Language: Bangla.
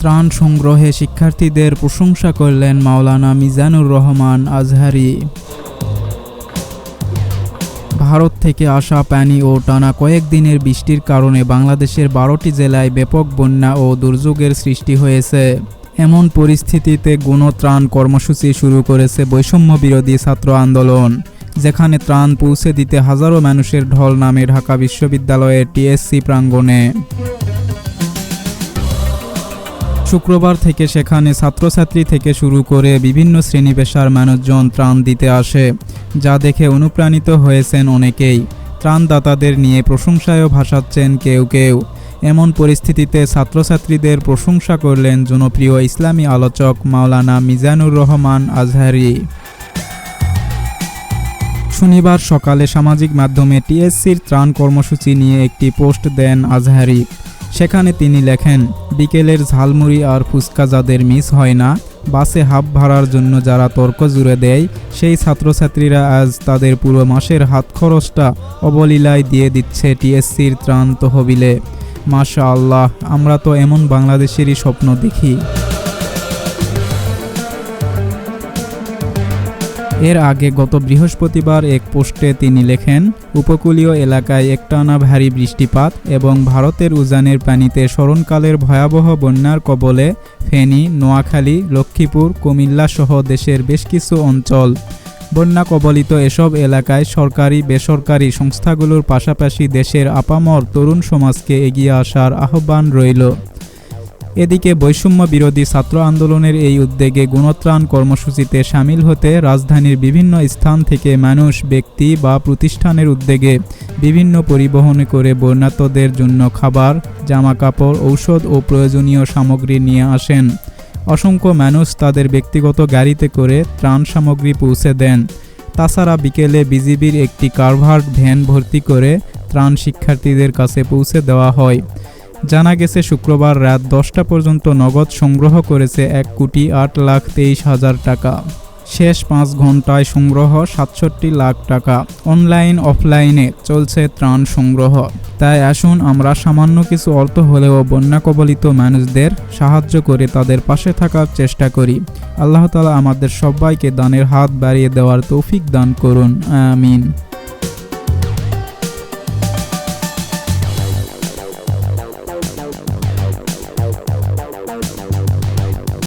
ত্রাণ সংগ্রহে শিক্ষার্থীদের প্রশংসা করলেন মাওলানা মিজানুর রহমান আজহারি। ভারত থেকে আসা পানি ও টানা কয়েকদিনের বৃষ্টির কারণে বাংলাদেশের বারোটি জেলায় ব্যাপক বন্যা ও দুর্যোগের সৃষ্টি হয়েছে। এমন পরিস্থিতিতে গণত্রাণ কর্মসূচি শুরু করেছে বৈষম্য বিরোধী ছাত্র আন্দোলন, যেখানে ত্রাণ পৌঁছে দিতে হাজারো মানুষের ঢল নামে ঢাকা বিশ্ববিদ্যালয়ের টিএসসি প্রাঙ্গণে। শুক্রবার থেকে সেখানে ছাত্রছাত্রী থেকে শুরু করে বিভিন্ন শ্রেণি পেশার মানুষজন ত্রাণ দিতে আসে, যা দেখে অনুপ্রাণিত হয়েছেন অনেকেই। ত্রাণদাতাদের নিয়ে প্রশংসায়ও ভাসাচ্ছেন কেউ কেউ। এমন পরিস্থিতিতে ছাত্রছাত্রীদের প্রশংসা করলেন জনপ্রিয় ইসলামী আলোচক মাওলানা মিজানুর রহমান আজহারি। শনিবার সকালে সামাজিক মাধ্যমে টিএসসির ত্রাণ কর্মসূচি নিয়ে একটি পোস্ট দেন আজহারি। সেখানে তিনি লেখেন বিকেলের ঝালমুড়ি আর ফুচকা যাদের মিস হয় না, বাসে হাফ ভাড়ার জন্য যারা তর্ক জুড়ে দেয়, সেই ছাত্রছাত্রীরা আজ তাদের পুরো মাসের হাত খরচটা অবলীলায় দিয়ে দিচ্ছে টিএসসির ত্রাণ তহবিলে। মাশা আল্লাহ আমরা তো এমন বাংলাদেশেরই স্বপ্ন দেখি। এর আগে গত বৃহস্পতিবার এক পোস্টে তিনি লেখেন, উপকূলীয় এলাকায় একটানা ভারী বৃষ্টিপাত এবং ভারতের উজানের পানিতে স্মরণকালের ভয়াবহ বন্যার কবলে ফেনী, নোয়াখালী, লক্ষ্মীপুর কুমিল্লা সহ দেশের বেশ কিছু অঞ্চল। বন্যা কবলিত এসব এলাকায় সরকারি, বেসরকারি সংস্থাগুলোর পাশাপাশি দেশের আপামর তরুণ সমাজকে এগিয়ে আসার আহ্বান রইল। এদিকে বৈষম্য বিরোধী ছাত্র আন্দোলনের এই উদ্যোগে গুণত্রাণ কর্মসূচিতে সামিল হতে রাজধানীর বিভিন্ন স্থান থেকে মানুষ, ব্যক্তি বা প্রতিষ্ঠানের উদ্যোগে বিভিন্ন পরিবহনে করে বন্যাতদের জন্য খাবার, জামাকাপড়, ঔষধ ও প্রয়োজনীয় সামগ্রী নিয়ে আসেন। অসংখ্য মানুষ তাদের ব্যক্তিগত গাড়িতে করে ত্রাণ সামগ্রী পৌঁছে দেন। তাছাড়া বিকেলে বিজিবির একটি কারভার্ট ভ্যান ভর্তি করে ত্রাণ শিক্ষার্থীদের কাছে পৌঁছে দেওয়া হয়। জানা গেছে, শুক্রবার রাত দশটা পর্যন্ত নগদ সংগ্রহ করেছে এক কোটি আট লাখ তেইশ হাজার টাকা। শেষ পাঁচ ঘন্টায় সংগ্রহ সাতষট্টি লাখ টাকা। অনলাইন, অফলাইনে চলছে ত্রাণ সংগ্রহ। তাই আসুন, আমরা সামান্য কিছু অর্থ হলেও বন্যা কবলিত মানুষদের সাহায্য করে তাদের পাশে থাকার চেষ্টা করি। আল্লাহ তালা আমাদের সবাইকে দানের হাত বাড়িয়ে দেওয়ার তৌফিক দান করুন। আমিন।